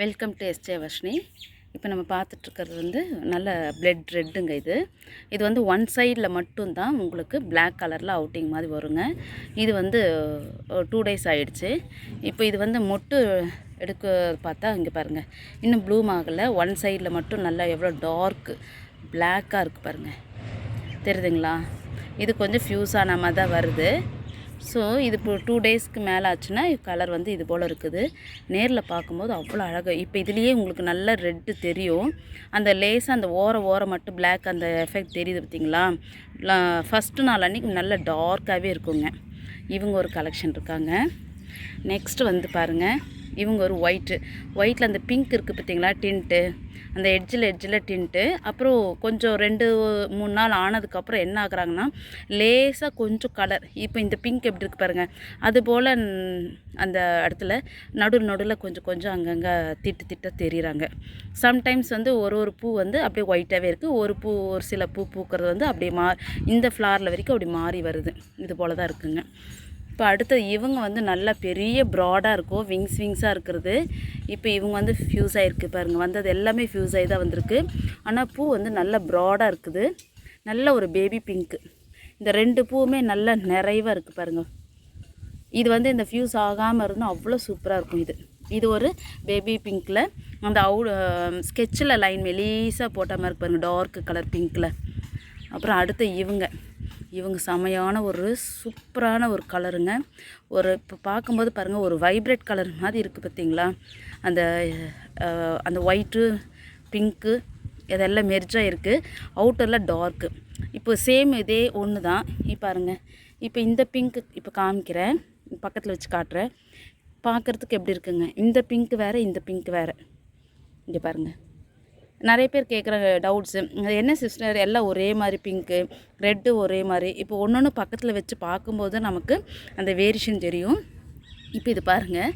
Welcome to SJ Varshini இப்போ நம்ம பார்த்துட்ருக்கிறது வந்து நல்ல பிளட் ரெட்டுங்க இது. இது வந்து ஒன் சைடில் மட்டும்தான் உங்களுக்கு பிளாக் கலரில் அவுட்டிங் மாதிரி வருங்க. இது வந்து டூ டேஸ் ஆகிடுச்சு இப்போ இது வந்து மொட்டு எடுக்க பார்த்தா இங்கே பாருங்கள் இன்னும் ப்ளூம் ஆகலை. ஒன் சைடில் மட்டும் நல்லா எவ்வளோ டார்க் பிளாக்காக இருக்குது பாருங்கள் தெரியுதுங்களா? இது கொஞ்சம் ஃப்யூஸ் ஆன மாதிரி தான் வருது. ஸோ இது இப்போ டூ டேஸ்க்கு மேலே ஆச்சுன்னா கலர் வந்து இது போல் இருக்குது. நேரில் பார்க்கும்போது அவ்வளோ அழகாக இப்போ இதுலேயே உங்களுக்கு நல்ல ரெட்டு தெரியும். அந்த லேஸாக அந்த ஓர ஓரம் மட்டும் பிளாக் அந்த எஃபெக்ட் தெரியுது பார்த்தீங்களா? ஃபஸ்ட்டு நாள் அன்றைக்கி நல்ல டார்க்காகவே இருக்குங்க. இவங்க ஒரு கலெக்ஷன் இருக்காங்க. நெக்ஸ்ட்டு வந்து பாருங்கள் இவங்க ஒரு ஒயிட்டு ஒயிட்டில் அந்த பிங்க் இருக்குது பார்த்தீங்களா டின்ட்டு அந்த எட்ஜில் எட்ஜில் டின்ட்டு அப்புறம் கொஞ்சம் ரெண்டு மூணு நாள் ஆனதுக்கப்புறம் என்ன ஆகுறாங்கன்னா லேசாக கொஞ்சம் கலர் இப்போ இந்த பிங்க் எப்படி இருக்கு பாருங்கள் அதுபோல் அந்த இடத்துல நடு நடுவில் கொஞ்சம் கொஞ்சம் அங்கங்கே திட்டு திட்ட தெரியுறாங்க. சம்டைம்ஸ் வந்து ஒரு ஒரு பூ வந்து அப்படியே ஒயிட்டாகவே இருக்குது ஒரு பூ ஒரு சில பூ பூக்கிறது வந்து அப்படியே மா இந்த ஃப்ளாரில் வரைக்கும் அப்படி மாறி வருது. இது போல் தான் இருக்குங்க. இப்போ அடுத்து இவங்க வந்து நல்லா பெரிய ப்ராடாக இருக்கும் விங்ஸ் விங்ஸாக இருக்கிறது. இப்போ இவங்க வந்து ஃப்யூஸ் ஆகிருக்கு பாருங்கள் வந்தது எல்லாமே ஃப்யூஸ் ஆகி தான் வந்திருக்கு. ஆனால் பூ வந்து நல்லா ப்ராடாக இருக்குது. நல்ல ஒரு பேபி பிங்க்கு இந்த ரெண்டு பூவுமே நல்லா நிறைவாக இருக்குது பாருங்கள் இது வந்து இந்த ஃப்யூஸ் ஆகாமல் இருந்தால் அவ்வளோ சூப்பராக இருக்கும் இது. இது ஒரு பேபி பிங்க்கில் அந்த அவு ஸ்கெட்சில் லைன் மெலீஸாக போட்ட மாதிரி இருக்கு பாருங்கள் டார்க் கலர் பிங்க்கில் அப்புறம் அடுத்து இவங்க. இவங்க செமையான ஒரு சூப்பரான ஒரு கலருங்க. ஒரு இப்போ பார்க்கும்போது பாருங்கள் ஒரு வைப்ரேட் கலர் மாதிரி இருக்குது பார்த்தீங்களா அந்த அந்த ஒயிட்டு பிங்க்கு இதெல்லாம் மெர்ஜாக இருக்குது அவுட்டரில் டார்க்கு இப்போ சேம் இதே ஒன்று தான் இப்போ பாருங்க. இப்போ இந்த பிங்க்கு இப்போ காமிக்கிறேன். பக்கத்தில் வச்சு காட்டுறேன். பார்க்குறதுக்கு எப்படி இருக்குங்க? இந்த பிங்க் வேறு இந்த பிங்க் வேறு. இங்கே பாருங்கள் நிறைய பேர் கேட்குற டவுட்ஸு என்ன சிஸ்டர் எல்லாம் ஒரே மாதிரி பிங்க்கு ரெட்டு ஒரே மாதிரி. இப்போ ஒன்று ஒன்று பக்கத்தில் வச்சு பார்க்கும்போது நமக்கு அந்த வேரியேஷன் தெரியும். இப்போ இது பாருங்கள்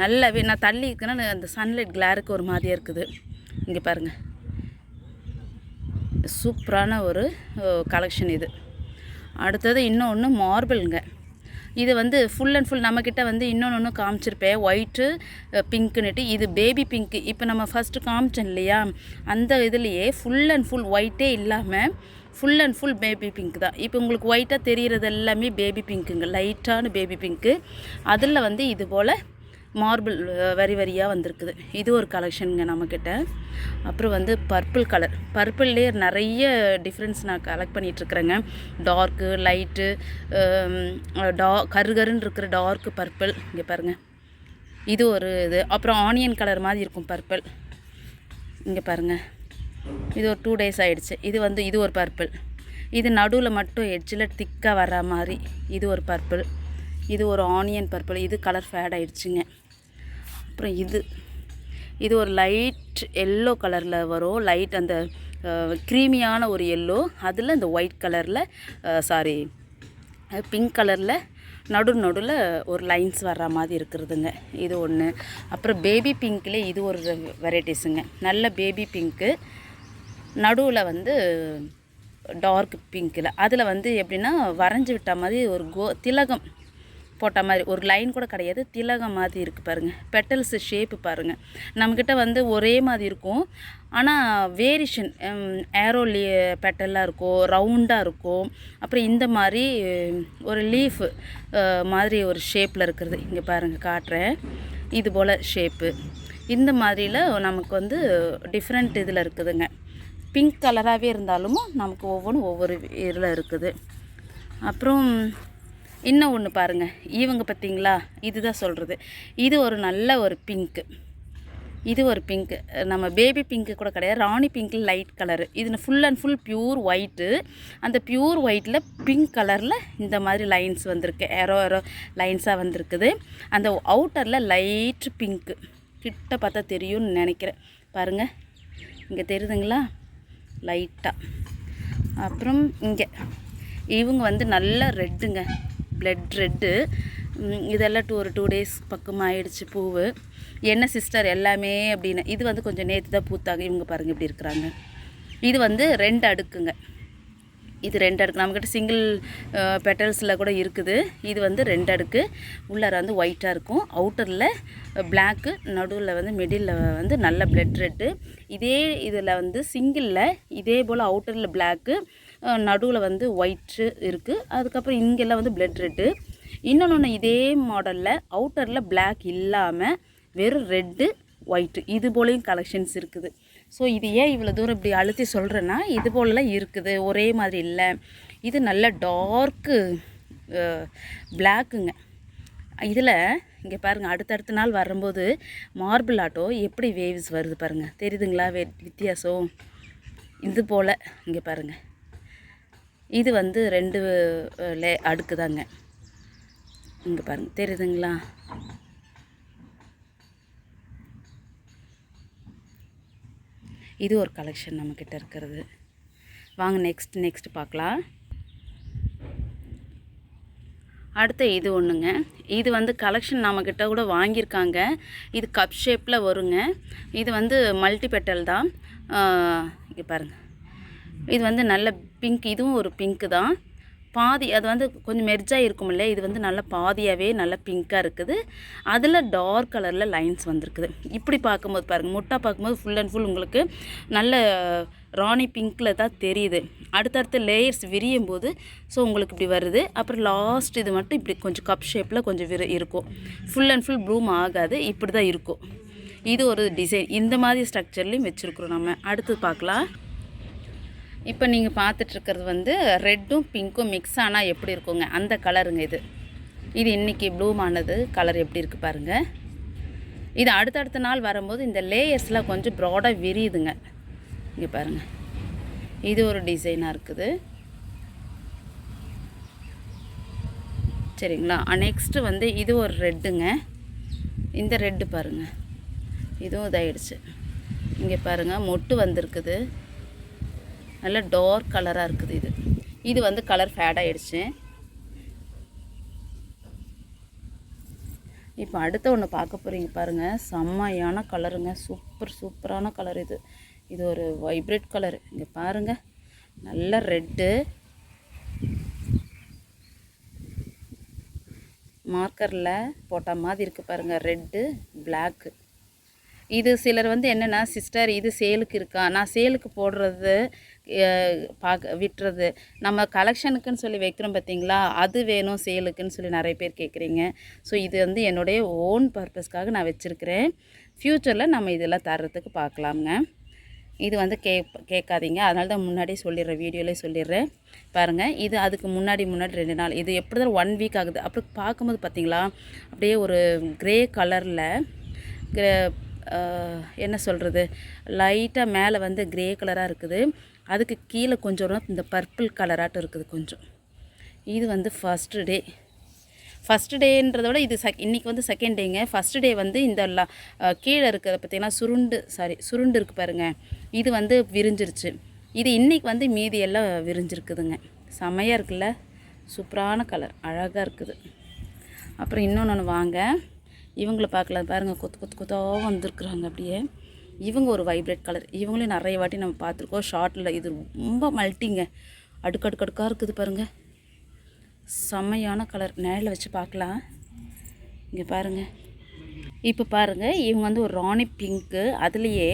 நல்லாவே நான் தள்ளி இருக்கேன்னா அந்த சன்லைட் கிளாருக்கு ஒரு மாதிரியாக இருக்குது. இங்கே பாருங்கள் சூப்பரான ஒரு கலெக்ஷன் இது. அடுத்தது இன்னொன்று மார்பிள்ங்க இது வந்து ஃபுல் அண்ட் ஃபுல் நம்மக்கிட்ட வந்து இன்னொன்று ஒன்று காமிச்சிருப்பேன் ஒயிட்டு பிங்க்குன்னுட்டு இது பேபி பிங்க்கு இப்போ நம்ம ஃபஸ்ட்டு காமிச்சோம் இல்லையா? அந்த இதுலேயே ஃபுல் அண்ட் ஃபுல் ஒயிட்டே இல்லாமல் full and full baby pink தான். இப்போ உங்களுக்கு ஒயிட்டாக தெரிகிறது எல்லாமே பேபி பிங்க்குங்க லைட்டான பேபி பிங்க்கு அதில் வந்து இது போல் மார்பிள் வரி வரியாக வந்திருக்குது. இது ஒரு கலெக்ஷனுங்க நம்மக்கிட்ட அப்புறம் வந்து பர்பிள் கலர். பர்பிள்லே நிறைய டிஃப்ரென்ஸ் நான் கலெக்ட் பண்ணிகிட்ருக்குறேங்க டார்க்கு லைட்டு டா கருகருன்னு இருக்கிற டார்க்கு பர்பிள். இங்கே பாருங்கள் இது ஒரு இது. அப்புறம் ஆனியன் கலர் மாதிரி இருக்கும் பர்பிள். இங்கே பாருங்கள் இது ஒரு டூ டேஸ் ஆகிடுச்சு இது வந்து இது ஒரு பர்பிள். இது நடுவில் மட்டும் எட்ஜில் திக்காக வர்ற மாதிரி இது ஒரு பர்பிள். இது ஒரு ஆனியன் பர்பிள். இது கலர் ஃபேட் ஆகிடுச்சிங்க அப்புறம் இது. இது ஒரு லைட் எல்லோ கலரில் வரும். லைட் அந்த க்ரீமியான ஒரு எல்லோ அதில் இந்த ஒயிட் கலரில் சாரி பிங்க் கலரில் நடு நடுவில் ஒரு லைன்ஸ் வர்ற மாதிரி இருக்கிறதுங்க. இது ஒன்று அப்புறம் பேபி பிங்க்கில் இது ஒரு வெரைட்டிஸுங்க நல்ல பேபி பிங்க்கு நடுவில் வந்து டார்க் பிங்க்கில் அதில் வந்து எப்படின்னா வரைஞ்சி விட்ட மாதிரி ஒரு கோ திலகம். போட்ட மாதிரி ஒரு லைன் கூட கிடையாது திலகம் மாதிரி இருக்குது பாருங்கள் பெட்டல்ஸ் ஷேப்பு பாருங்கள் நம்மக்கிட்ட வந்து ஒரே மாதிரி இருக்கும். ஆனால் வேரியேஷன் ஏரோலி பெட்டலாக இருக்கும் ரவுண்டாக இருக்கும் அப்புறம் இந்த மாதிரி ஒரு லீஃப் மாதிரி ஒரு ஷேப்பில் இருக்கிறது. இங்கே பாருங்கள் காட்டுறேன். இது போல் ஷேப்பு இந்த மாதிரியில் நமக்கு வந்து டிஃப்ரெண்ட் இதில் இருக்குதுங்க. பிங்க் கலராகவே இருந்தாலும் நமக்கு ஒவ்வொன்றும் ஒவ்வொரு இதில் இருக்குது. அப்புறம் இன்னும் ஒன்று பாருங்கள் இவங்க பார்த்தீங்களா இதுதான் சொல்கிறது இது ஒரு நல்ல ஒரு பிங்க்கு இது ஒரு பிங்க்கு நம்ம பேபி பிங்க்கு கூட கிடையாது. ராணி பிங்க்கில் லைட் கலரு இது full and full pure white அந்த பியூர் ஒயிட்டில் பிங்க் கலரில் இந்த மாதிரி லைன்ஸ் வந்திருக்கு. ஏரோ ஏரோ லைன்ஸாக வந்திருக்குது. அந்த அவுட்டரில் லைட் பிங்க்கு கிட்ட பார்த்தா தெரியும்னு நினைக்கிறேன். பாருங்கள் இங்கே தெரியுதுங்களா? லைட்டாக அப்புறம் இங்கே. இவங்க வந்து நல்லா ரெட்டுங்க பிளட் ரெட்டு இதெல்லாம் டூ ஒரு டூ டேஸ் பக்கமாக ஆயிடுச்சு பூவு. என்ன சிஸ்டர் எல்லாமே அப்படின்னு. இது வந்து கொஞ்சம் நேற்று தான் பூத்தாங்க. இவங்க பாருங்கள் இப்படி இருக்கிறாங்க. இது வந்து ரெண்டு அடுக்குங்க. இது ரெண்டு அடுக்கு. நம்மக்கிட்ட சிங்கிள் பெட்டல்ஸில் கூட இருக்குது. இது வந்து ரெண்டு அடுக்கு. உள்ளார வந்து ஒயிட்டாக இருக்கும். அவுட்டரில் பிளாக்கு நடுவில் வந்து மிடில் வந்து நல்ல பிளட் ரெட்டு இதே இதில் வந்து சிங்கிளில் இதே போல் அவுட்டரில் பிளாக்கு நடுவில் வந்து ஒயிட்டு இருக்குது அதுக்கப்புறம் இங்கெல்லாம் வந்து பிளட் ரெட்டு இன்னொன்று இதே மாடலில் அவுட்டரில் பிளாக் இல்லாமல் வெறும் ரெட்டு ஒயிட்டு இது போலையும் கலெக்ஷன்ஸ் இருக்குது. ஸோ இது ஏன் இவ்வளோ தூரம் இப்படி அழுத்தி சொல்கிறேன்னா இது போலலாம் இருக்குது. ஒரே மாதிரி இல்லை. இது நல்ல டார்க்கு பிளாக்குங்க இதில் இங்கே பாருங்கள் அடுத்தடுத்த நாள் வரும்போது மார்பிள் ஆட்டோ எப்படி வேவ்ஸ் வருது பாருங்கள் தெரியுதுங்களா வித்தியாசம்? இது போல் இங்கே பாருங்கள் இது வந்து ரெண்டு லே அடுக்கு தாங்க இங்கே பாருங்கள் தெரியுதுங்களா? இது ஒரு கலெக்ஷன் நம்மக்கிட்ட இருக்கிறது. வாங்க நெக்ஸ்ட் நெக்ஸ்ட் பார்க்கலாம். அடுத்து இது ஒன்றுங்க இது வந்து கலெக்ஷன் நம்மக்கிட்ட கூட வாங்கியிருக்காங்க. இது கப் ஷேப்பில் வருங்க. இது வந்து மல்டி பெட்டல் தான் இங்கே பாருங்கள் இது வந்து நல்ல பிங்க் இதுவும் ஒரு பிங்க்கு தான். பாதி அது வந்து கொஞ்சம் மெர்ஜாக இருக்கும்ல இது வந்து நல்லா பாதியாகவே நல்ல பிங்க்காக இருக்குது. அதில் டார்க் கலரில் லைன்ஸ் வந்திருக்குது. இப்படி பார்க்கும்போது பாருங்கள் முட்டா பார்க்கும்போது ஃபுல் அண்ட் ஃபுல் உங்களுக்கு நல்ல ராணி பிங்க்கில் தான் தெரியுது. அடுத்தடுத்த லேயர்ஸ் விரியும் போது ஸோ உங்களுக்கு இப்படி வருது. அப்புறம் லாஸ்ட் இது மட்டும் இப்படி கொஞ்சம் கப் ஷேப்பில் கொஞ்சம் விரு இருக்கும். ஃபுல் அண்ட் ஃபுல் ப்ளூம் ஆகாது இப்படி தான் இருக்கும். இது ஒரு டிசைன் இந்த மாதிரி ஸ்ட்ரக்சர்லேயும் வச்சுருக்குறோம் நம்ம. அடுத்து பார்க்கலாம். இப்போ நீங்கள் பார்த்துட்ருக்கிறது வந்து ரெட்டும் பிங்க்கும் மிக்ஸ் ஆனால் எப்படி இருக்குங்க? அந்த கலருங்க இது. இது இன்றைக்கி ப்ளூம் ஆனது கலர் எப்படி இருக்குது பாருங்கள் இது அடுத்தடுத்த நாள் வரும்போது இந்த லேயர்ஸ்லாம் கொஞ்சம் ப்ராடாக விரியுதுங்க. இங்கே பாருங்கள் இது ஒரு டிசைனாக இருக்குது. சரிங்களா? நெக்ஸ்ட்டு வந்து இது ஒரு ரெட்டுங்க. இந்த ரெட்டு பாருங்கள் இதுவும் இதாயிடுச்சு. இங்கே பாருங்கள் மொட்டு வந்திருக்குது. நல்ல டார்க் கலராக இருக்குது இது. இது வந்து கலர் ஃபேட் இப்போ அடுத்த ஒன்று பார்க்க போகிறீங்க பாருங்கள் செம்மையான கலருங்க சூப்பர் சூப்பரான கலர் இது. இது ஒரு வைப்ரேட் கலர் இங்கே பாருங்கள் நல்ல ரெட்டு மார்க்கரில் போட்ட மாதிரி இருக்குது பாருங்கள் ரெட்டு பிளாக்கு இது சிலர் வந்து என்னென்னா சிஸ்டர் இது சேலுக்கு இருக்கா? நான் சேலுக்கு போடுறது பார்க்க விட்டுறது நம்ம கலெக்ஷனுக்குன்னு சொல்லி வைக்கிறோம் பார்த்தீங்களா அது வேணும் சேலுக்குன்னு சொல்லி நிறைய பேர் கேட்குறீங்க ஸோ இது வந்து என்னுடைய ஓன் பர்பஸ்க்காக நான் வச்சுருக்கிறேன். ஃப்யூச்சரில் நம்ம இதெல்லாம் தர்றதுக்கு பார்க்கலாமுங்க இது வந்து கே கேட்காதீங்க. அதனால தான் முன்னாடியே சொல்லிடுறேன் வீடியோலேயே சொல்லிடுறேன். பாருங்கள் இது அதுக்கு முன்னாடி முன்னாடி ரெண்டு நாள். இது எப்படி தான் ஒன் வீக் ஆகுது. அப்புறம் பார்க்கும்போது பார்த்தீங்களா அப்படியே ஒரு க்ரே கலரில் என்ன சொல்கிறது லைட்டாக மேலே வந்து க்ரே கலராக இருக்குது. அதுக்கு கீழே கொஞ்சம் இந்த பர்பிள் கலராட்டம் இருக்குது கொஞ்சம். இது வந்து ஃபஸ்ட்டு டே ஃபஸ்ட்டு டேன்றத விட இது செக் இன்றைக்கி வந்து செகண்ட் டேங்க ஃபஸ்ட்டு டே வந்து இந்த ல- கீழே இருக்கிறத பார்த்திங்கன்னா சுருண்டு சாரி சுருண்டு இருக்குது பாருங்கள் இது வந்து விரிஞ்சிருச்சு. இது இன்றைக்கி வந்து மீதி எல்லாம் விரிஞ்சிருக்குதுங்க. செமையாக இருக்குல்ல? சூப்பரான கலர் அழகாக இருக்குது. அப்புறம் இன்னொன்று வாங்க. இவங்கள பார்க்கலாம் பாருங்கள் கொத்து கொத்து கொத்தாக வந்திருக்குறாங்க அப்படியே. இவங்க ஒரு வைப்ரேட் கலர் இவங்களையும் நிறைய வாட்டி நம்ம பார்த்துருக்கோம் ஷார்ட்டில் இது ரொம்ப மல்ட்டிங்க அடுக்கடுக்கடுக்காக இருக்குது பாருங்கள் செம்மையான கலர் நேரில் வச்சு பார்க்கலாம். இங்கே பாருங்கள் இப்போ பாருங்கள் இவங்க வந்து ஒரு ராணி பிங்க்கு அதுலேயே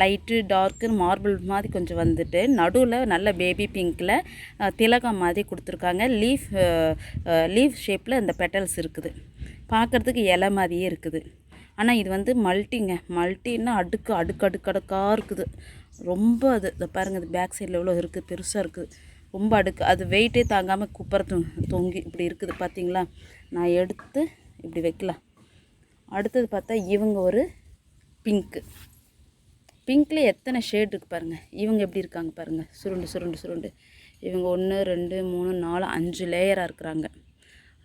லைட்டு டார்க்கு மார்பிள் மாதிரி கொஞ்சம் வந்துட்டு நடுவில் நல்ல பேபி பிங்க்கில் திலகம் மாதிரி கொடுத்துருக்காங்க. லீஃப் லீஃப் ஷேப்பில் இந்த பெட்டல்ஸ் இருக்குது. பார்க்குறதுக்கு இலை மாதிரியே இருக்குது. ஆனால் இது வந்து மல்டிங்க மல்டின்னா அடுக்கு அடுக்கு அடுக்கு அடுக்காக இருக்குது. ரொம்ப அது இதை பாருங்கள் இது பேக் சைடில் எவ்வளோ இருக்குது பெருசாக இருக்குது ரொம்ப அடுக்கு. அது வெயிட்டே தாங்காமல் குப்பரை தொங்கி இப்படி இருக்குது பார்த்தீங்களா நான் எடுத்து இப்படி வைக்கலாம். அடுத்தது பார்த்தா இவங்க ஒரு பிங்க்கு பிங்க்கில் எத்தனை ஷேட் இருக்குது பாருங்கள் இவங்க எப்படி இருக்காங்க பாருங்கள் சுருண்டு சுருண்டு சுருண்டு. இவங்க ஒன்று ரெண்டு மூணு நாலு அஞ்சு லேயராக இருக்கிறாங்க.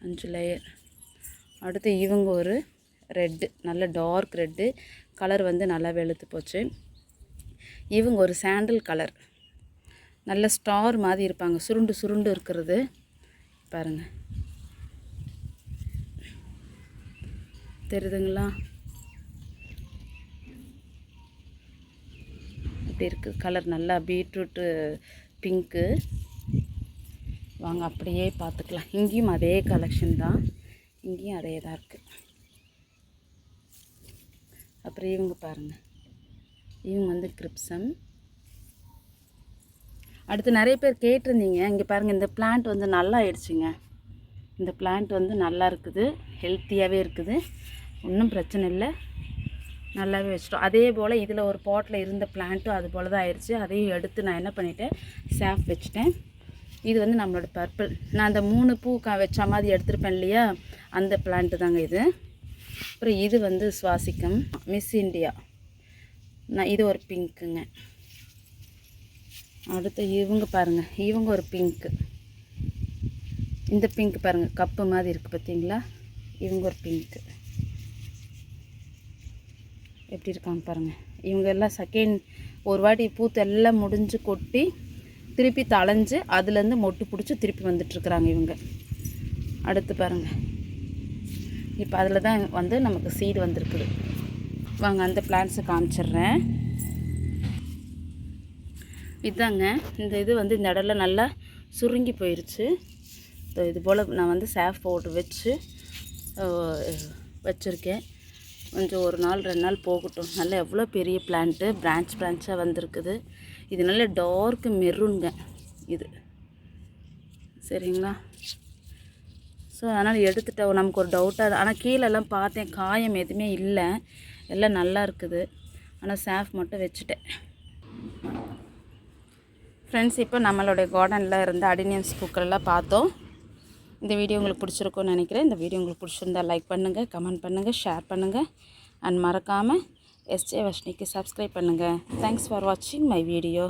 அஞ்சு லேயர் அடுத்து இவங்க ஒரு ரெட்டு நல்ல டார்க் ரெட்டு கலர் வந்து நல்லா வெளுத்து போச்சு. இவங்க ஒரு சாண்டில் கலர் நல்ல ஸ்டார் மாதிரி இருப்பாங்க. சுருண்டு சுருண்டு இருக்கிறது. பாருங்கள் தெரியுதுங்களா? இப்படி இருக்குது கலர் நல்லா பீட்ரூட்டு பிங்க்கு வாங்க அப்படியே பார்த்துக்கலாம். இங்கேயும் அதே கலெக்ஷன் தான். இங்கேயும் அதே தான் இருக்குது அப்புறம் இவங்க பாருங்கள் இவங்க வந்து கிரிப்சம். அடுத்து நிறைய பேர் கேட்டிருந்தீங்க. இங்கே பாருங்கள் இந்த பிளான்ட் வந்து நல்லா ஆயிடுச்சுங்க. இந்த பிளான்ட் வந்து நல்லா இருக்குது ஹெல்த்தியாகவே இருக்குது. ஒன்றும் பிரச்சனை இல்லை. நல்லாவே வச்சிட்டோம். அதே போல் இதில் ஒரு பாட்டில் இருந்த பிளான்ட்டும் அது போல் தான் ஆயிடுச்சு. அதையும் எடுத்து நான் என்ன பண்ணிட்டேன் சேஃப் வச்சுட்டேன். இது வந்து நம்மளோட பர்பிள் நான் அந்த மூணு பூ க வச்ச மாதிரி எடுத்திருப்பேன் இல்லையா? அந்த பிளான்ட்டு தாங்க இது. அப்புறம் இது வந்து சுவாசிக்கம். மிஸ் இண்டியா நான் இது ஒரு பிங்க்குங்க அடுத்து இவங்க பாருங்கள் இவங்க ஒரு பிங்க்கு இந்த பிங்க் பாருங்கள் கப்பு மாதிரி இருக்குது பார்த்தீங்களா இவங்க ஒரு பிங்க்கு எப்படி இருக்காங்க பாருங்கள் இவங்க எல்லாம் செகண்ட் ஒரு வாட்டி பூத்து எல்லாம் முடிஞ்சு கொட்டி திருப்பி தளைஞ்சு அதுலேருந்து மொட்டு பிடிச்சி திருப்பி வந்துட்டுருக்குறாங்க இவங்க. அடுத்து பாருங்கள் இப்போ அதில் தான் வந்து நமக்கு சீடு வந்திருக்குது. வாங்க அந்த பிளான்ஸை காமிச்சிடுறேன். இதாங்க இந்த இது வந்து இந்த இடத்துல நல்லா சுருங்கி போயிடுச்சு இது போல் நான் வந்து சேஃப் போட்டு வச்சு வச்சுருக்கேன். கொஞ்சம் ஒரு நாள் ரெண்டு நாள் போகட்டும். நல்லா எவ்வளோ பெரிய பிளான்ட்டு பிரான்ச் பிரான்ச்சாக வந்திருக்குது. இது நல்ல டார்க் மெரூனுங்க இது. சரிங்களா? ஸோ அதனால் எடுத்துட்டோம் நமக்கு ஒரு டவுட்டாக ஆனால் கீழெல்லாம் பார்த்தேன். காயம் எதுவுமே இல்லை. எல்லாம் நல்லா இருக்குது. ஆனால் சேஃப் மட்டும் வச்சுட்டேன். ஃப்ரெண்ட்ஸ் இப்போ நம்மளுடைய கார்டனில் இருந்த அடினியன்ஸ் பூக்கள்லாம் பார்த்தோம். இந்த வீடியோ உங்களுக்கு பிடிச்சிருக்கும்னு நினைக்கிறேன். இந்த வீடியோ உங்களுக்கு பிடிச்சிருந்தா லைக் பண்ணுங்கள் கமெண்ட் பண்ணுங்கள் ஷேர் பண்ணுங்கள் அண்ட் மறக்காமல் எஸ்ஜே வஷ்ணிக்கு சப்ஸ்கிரைப் பண்ணுங்கள் தேங்க்ஸ் ஃபார் வாட்சிங் மை வீடியோ